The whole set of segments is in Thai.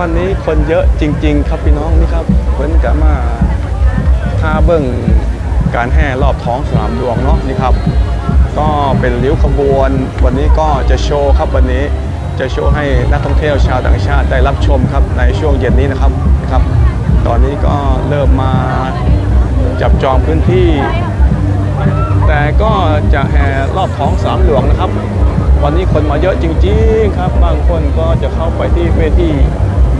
วันนี้คนเยอะจริง ๆ ครับพี่น้องนี่ครับเพิ่นกะมาท่าเบิ่งการแห่รอบท้องสนามหลวงเนาะนี่ครับ ก็เป็นริ้วขบวน วันนี้ก็จะโชว์ครับวันนี้จะโชว์ให้นักท่องเที่ยวชาวต่างชาติได้รับชมครับในช่วงเย็นนี้นะครับนะครับ ตอนนี้ก็เริ่มมาจับจองพื้นที่ แต่ก็จะแห่รอบท้องสนามหลวงนะครับ วันนี้คนมาเยอะจริง ๆ ครับ บางคนก็จะเข้าไปที่เวที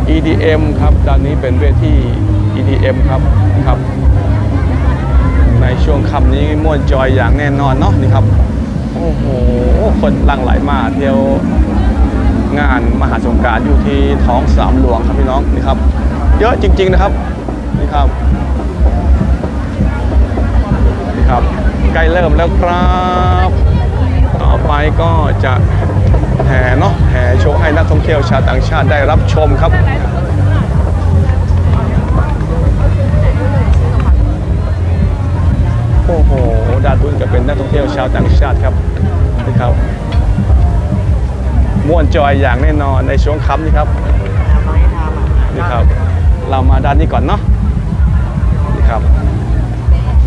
EDM ครับด้านนี้เป็นเวที EDM ครับครับ ในช่วงค่ำนี้ม่วนจอยอย่างแน่นอนเนาะนี่ครับ โอ้โห คนหลั่งไหลมาเที่ยวงานมหาสงการอยู่ที่ท้องสามหลวงครับพี่น้องนี่ครับ เยอะจริง ๆนะครับนี่ครับนี่ครับใกล้เริ่มแล้วครับ ต่อไปก็จะแห่เนาะ โชว์ให้นักท่องเที่ยวชาวต่างชาติได้รับชมครับโอ้โหดาดุนก็เป็นนักท่องเที่ยวชาวต่างชาติครับนี่ครับม่วนจอยอย่างแน่นอนในช่วงค่ำนี่ครับนี่ครับ เรามาด้านนี้ก่อนเนาะนี่ครับ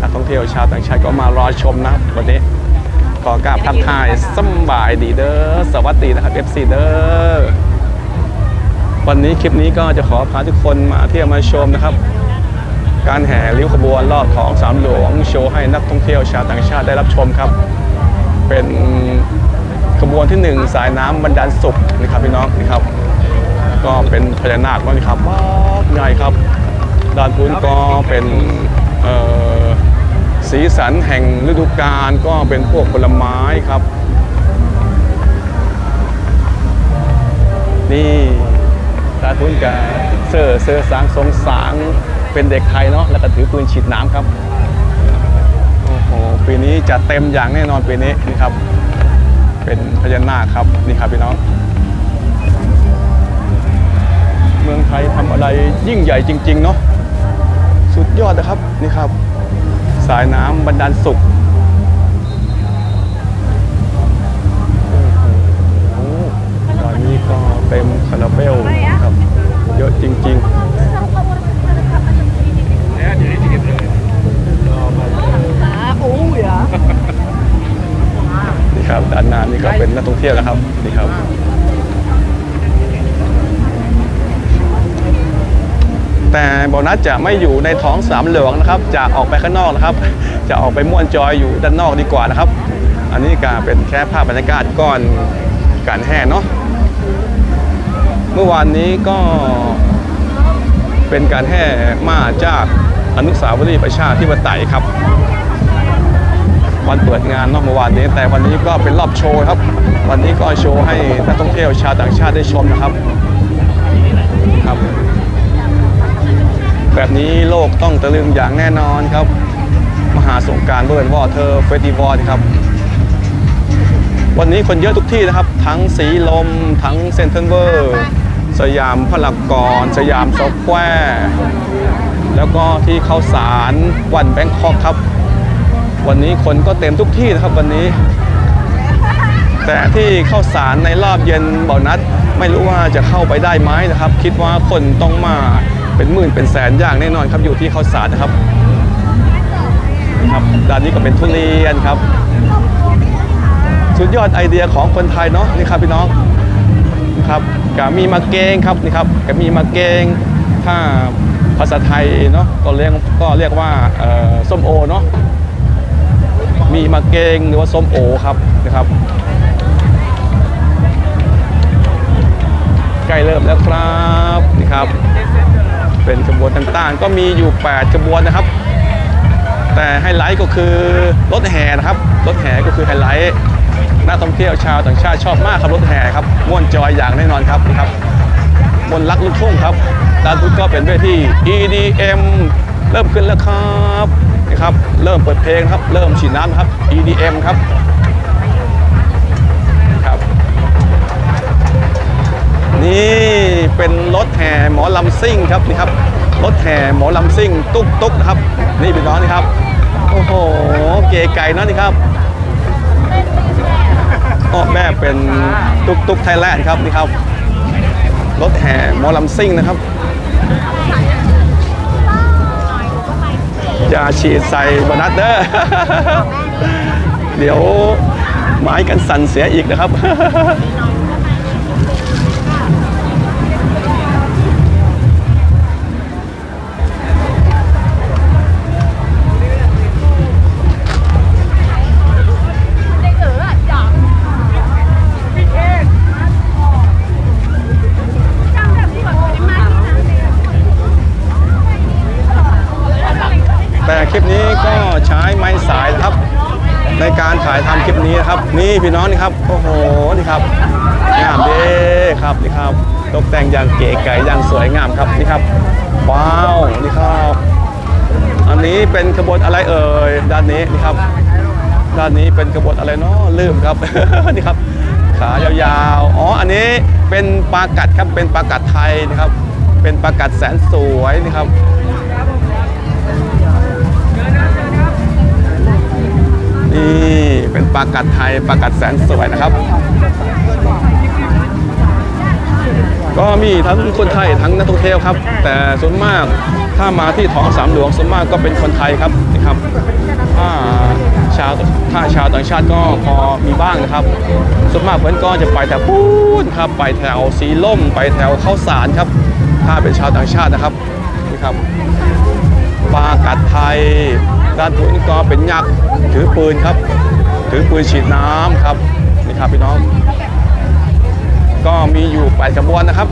นักท่องเที่ยวชาวต่างชาติก็มารอชมนะครับวันนี้ ขอกราบทักทายสำบายดีเด้อสวัสดีนะครับ FC เด้อวันนี้คลิปนี้ก็จะขอพาทุกคนมาเที่ยวมาชมนะครับ การแห่ริ้วขบวนรอบของสามหลวง โชว์ให้นักท่องเที่ยวชาวต่างชาติได้รับชมครับ เป็นขบวนที่หนึ่งสายน้ำบรรดาลสุขนะครับพี่น้องนี่ครับ ก็เป็นพญานาคนี่ครับว้าวใหญ่ครับด้านพุ้นก็เป็นเอ่อ สีสันแห่งฤดูกาลก็เป็นพวกผลไม้ครับ นี่ด้านพุ้นกับเสื้อเสื้อสางทรงสางเป็นเด็กไทยเนาะแล้วก็ถือปืนฉีดน้ำครับโอ้โหปีนี้จะเต็มอย่างแน่นอนปีนี้นี่ครับ เป็นพญานาคครับนี่ครับพี่น้องเมืองไทยทำอะไรยิ่งใหญ่จริง ๆ เนาะสุดยอดนะครับนี่ครับ สายน้ำบรรดาลสุขโอ้โหตอนนี้ก็เต็มคาราเบลครับ เยอะจริง Oh ya. ๆนี่ครับด้านหน้านี่ก็เป็นนักท่องเที่ยวนะครับนี่ครั บแต่โบนัสจะไม่อยู่ในท้องสามเหลืองนะครับ จะออกไปข้างนอกนะครับ จะออกไปม่วนจอยอยู่ด้านนอกดีกว่านะครับ อันนี้ก็เป็นแค่ภาพบรรยากาศก่อนการแห่เนาะเมื่อวานนี้ก็เป็นการแห่มาจากอนุสาวรีย์ประชาธิปไตยครับ วันเปิดงานเนอกเมื่อวานนี้แต่วันนี้ก็เป็นรอบโชว์ครับ วันนี้ก็โชว์ให้นักท่องเที่ยวชาวต่างชาติได้ชมนะครับครับ แบบนี้โลกต้องตะลึงอย่างแน่นอนครับ มหาสงกรารเบิร์นวอเทอร์เฟสติวัลครับ วันนี้คนเยอะทุกที่นะครับ ทั้งสีลม ทั้งเซนทรัลเวอร์ สยามพารากอนสยามซอฟแวร์แล้วก็ที่เข้าสารวันแบงคอกครับ วันนี้คนก็เต็มทุกที่นะครับวันนี้ แต่ที่เข้าสารในรอบเย็นบ่อนัด ไม่รู้ว่าจะเข้าไปได้ไหมนะครับ คิดว่าคนต้องมา เป็นหมื่นเป็นแสนอย่างแน่นอนครับอยู่ที่เข้าสารนะครับครับด้านนี้ก็เป็นทุเรียนครับ สุดยอดไอเดียของคนไทยเนาะนี่ครับพี่น้องครับกับมีมาเกงครับนี่ครับกับมีมาเกงถ้าภาษาไทยเนาะก็เรียกก็เรียกว่าส้มโอเนาะมีมาเกงหรือว่าส้มโอครับนะครับใกล้เริ่มแล้วครับนี่ครับ เป็นขบวนต่างๆ ก็มีอยู่ 8 ขบวนนะครับ แต่ไฮไลท์ก็คือรถแห่นะครับ รถแห่ก็คือไฮไลท์นักท่องเที่ยวชาวต่างชาติชอบมากครับรถแห่ครับม่วนจอยอย่างแน่นอนครับนี่ครับมนต์รักลูกทุ่งครับด้านพุทก็เป็นเวที EDM เริ่มขึ้นแล้วครับนี่ครับ เริ่มเปิดเพลงครับ เริ่มฉีดน้ำครับ EDM ครับ นี่เป็นรถแห่หมอลำซิ่งครับนี่ครับรถแห่หมอลำซิ่ง ตุ๊กตุ๊กนะครับ นี่พี่น้องนี่ครับโอ้โหเก๋ไก่นะนี่ครับออกแบบเป็นตุ๊กตุ๊กไทยแลนด์ครับนี่ครับรถแห่หมอลำซิ่งนะครับอย่าฉีดใส่บนัดเด้อเดี๋ยวไม้กันสั่นเสียอีกนะครับารถ่ายทำคลิปนี้นะครับ นี่พี่น้องนี่ครับโอ้โหนี่ครับงามเด้ครับนี่ครับ ตกแต่งอย่างเก๋ไก๋อย่างสวยงามครับนี่ครับ ว้าวนี่ครับอันนี้เป็นขบวนอะไรเอ่ยด้านนี้นี่ครับ ด้านนี้เป็นขบวนอะไรเนาะลืมครับนี่ครับ ขายาวๆอ๋ออันนี้เป็นปลากัดครับเป็นปลากัดไทยนะครับ เป็นปลากัดแสนสวยนี่ครับนี่ เป็นปลากัดไทยปลากัดแสนสวยนะครับ ก็มีทั้งคนไทยทั้งนักท่องเที่ยวครับ แต่ส่วนมากถ้ามาที่ท้องสามหลวงส่วนมากก็เป็นคนไทยครับนะครับถ้าชาวถ้าชาวต่างชาติก็พอมีบ้างนะครับ ส่วนมากเพื่อนก็จะไปแถวปูนครับไปแถวสีล่ม ไปแถวข้าวสารครับ ถ้าเป็นชาวต่างชาตินะครับนี่ครับปลากัดไทยด้านบนก็เป็นยักษ์ถือปืนครับ ถือปืนฉีดน้ำครับนี่ครับพี่น้อง ก็มีอยู่8ขบวนนะครับ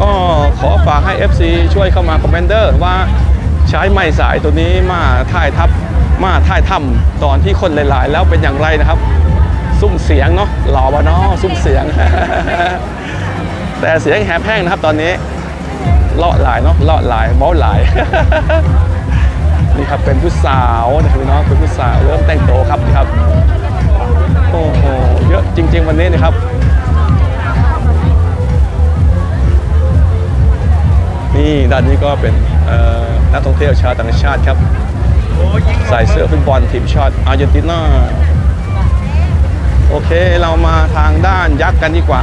ก็ขอฝากให้ FC ช่วยเข้ามาคอมเมนเดอร์ว่าใช้ไม้สายตัวนี้มาถ่ายทับมาถ่ายทำตอนที่คนหลายๆ แล้วเป็นอย่างไรนะครับ ซุ้มเสียงเนาะหล่อวะเนาะซุ้มเสียง แต่เสียงแหบแห้งนะครับตอนนี้เลาะหลายเนาะเลาะหลายเมาหลาย นี่ครับเป็นผู้สาวนะครับพี่น้องเป็นผู้สาวเริ่มแต่งโตวครับนี่ครับโอ้โหเยอะจริง ๆ วันนี้นะครับนี่ด้านนี้ก็เป็นนักท่องเที่ยวชาวต่างชาติครับใส่เสื้อฟุตบอลทีมชาติอาร์เจนตินาโอเคเรามาทางด้านยักษ์กันดีกว่า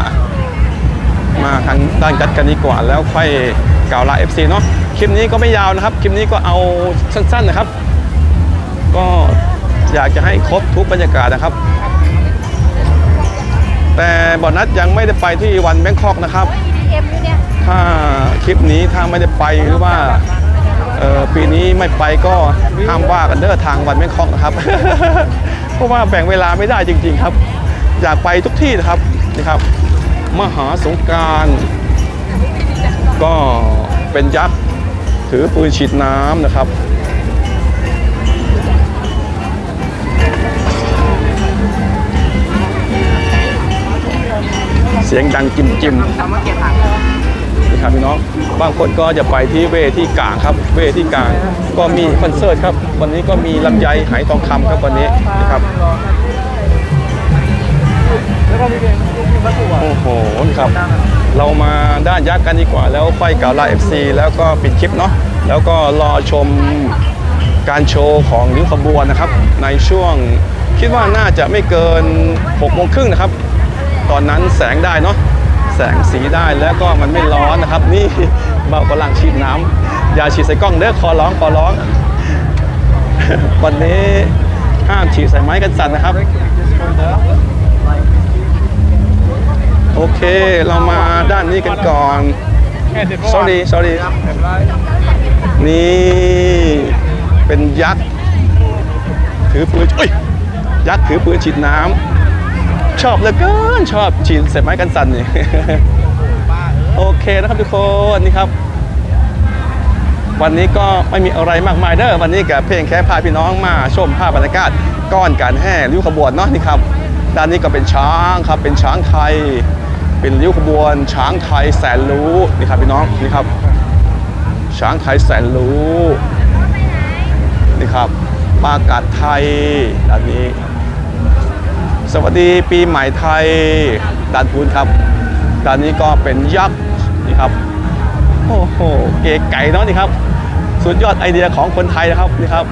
มาทางด้านกัดกันดีกว่า แล้วค่อยกล่าวลา FC เนาะ คลิปนี้ก็ไม่ยาวนะครับ คลิปนี้ก็เอาสั้นๆนะครับ ก็อยากจะให้ครบทุกบรรยากาศนะครับ แต่บอนัดยังไม่ได้ไปที่วันแบงคอกนะครับ ถ้าคลิปนี้ถ้าไม่ได้ไปหรือว่าปีนี้ไม่ไปก็ห้ามว่ากันเด้อทางวันแบงคอกนะครับ เพราะว่าแบ่งเวลาไม่ได้จริง ๆครับ อยากไปทุกที่นะครับนี่ครับ มหาสงการก็เป็นยักษ์ ถือปืนฉีดน้ำนะครับ เสียงดังจิมจิมนี่ครับพี่น้อง บางคนก็จะไปที่เวที่กลางครับ เวที่กลาง ก็มีคอนเสิร์ตครับ วันนี้ก็มีลำไยไหทองคำครับวันนี้นะครับโอ้โหครับ เรามาด้านยักษ์กันดีกว่า แล้วค่อยกล่าวลา FC แล้วก็ปิดคลิปเนาะแล้วก็รอชมการโชว์ของริ้วขบวนนะครับ ในช่วงคิดว่าน่าจะไม่เกิน6โมงครึ่งนะครับ ตอนนั้นแสงได้เนาะแสงสีได้แล้วก็มันไม่ร้อนนะครับ นี่เบากำลังฉีดน้ำอย่าฉีดใส่กล้องเด้อขอร้องขอร้อง วันนี้ห้ามฉีดใส่ไม้กันสั่นนะครับ โอเค เรามาด้านนี้กันก่อน sorry sorry นี่ เป็นยักษ์ ถือปืนเอ้ย ยักษ์ถือปืนฉีดน้ำ ชอบเหลือเกิน ชอบฉีดใส่ไม้กันสั่นนี่โอเคนะครับทุกคนนี่ครับ วันนี้ก็ไม่มีอะไรมากมายเด้อวันนี้กับเพลงแค่พาพี่น้องมาชมภาพบรรยากาศก้อนการแห่ริ้วขบวนเนาะนี่ครับด้านนี้ก็เป็นช้างครับเป็นช้างไทย เป็นริ้วขบวน ช้างไทยแสนรู้นี่ครับพี่น้องนี่ครับ ช้างไทยแสนรู้นี่ครับปากัดไทยด้านนี้ สวัสดีปีใหม่ไทยด้านพูนครับด้านนี้ก็เป็นยักษ์นี่ครับโอ้โหเก๋ไก่เนาะนี่ครับ สุดยอดไอเดียของคนไทยนะครับนี่ครับ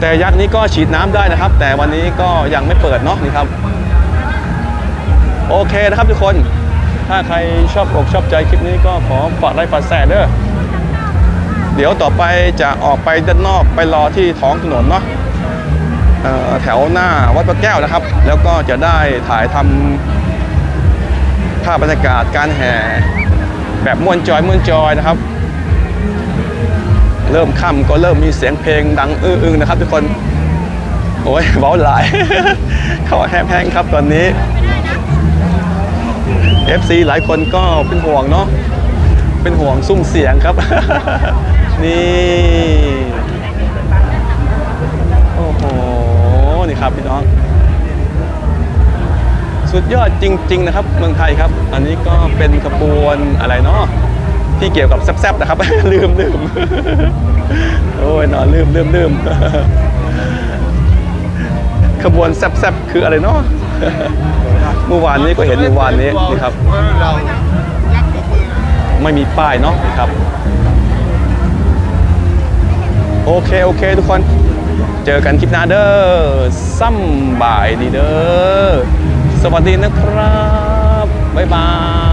แต่ยักษ์นี้ก็ฉีดน้ำได้นะครับ แต่วันนี้ก็ยังไม่เปิดเนาะนี่ครับ โอเคนะครับทุกคน ถ้าใครชอบอกชอบใจคลิปนี้ก็ขอฝากไลค์ฝากแชร์เด้อเดี๋ยวต่อไปจะออกไปด้านนอกไปรอที่ท้องถนนเนาะแถวหน้าวัดพระแก้วนะครับ แล้วก็จะได้ถ่ายทำภาพบรรยากาศการแห่ แบบมวนจอยมวนจอยนะครับ เริ่มค่ำก็เริ่มมีเสียงเพลงดังอื้ออึงนะครับ ทุกคนโอ้ยเบาหลายเข้าแห้งๆครับตอนนี้ FC หลายคนก็เป็นห่วงเนาะเป็นห่วงซุ้มเสียงครับ นี่โอ้โหนี่ครับพี่น้อง สุดยอดจริง ๆ นะครับ เมืองไทยครับ อันนี้ก็เป็นขบวนอะไรเนาะ ที่เกี่ยวกับแซบๆนะครับ ลืมลืมโอ้ยนอนลืมลืมลืมขบวนแซบๆคืออะไรเนาะเมื่อวานนี้ก็เห็นเมื่อวานนี้นี่ครับ ไม่มีป้ายเนาะครับ โอเค โอเค ทุกคนเจอกันคลิปหน้าเด้อซัมบายดีเด้อสวัสดีนะครับ บ๊ายบาย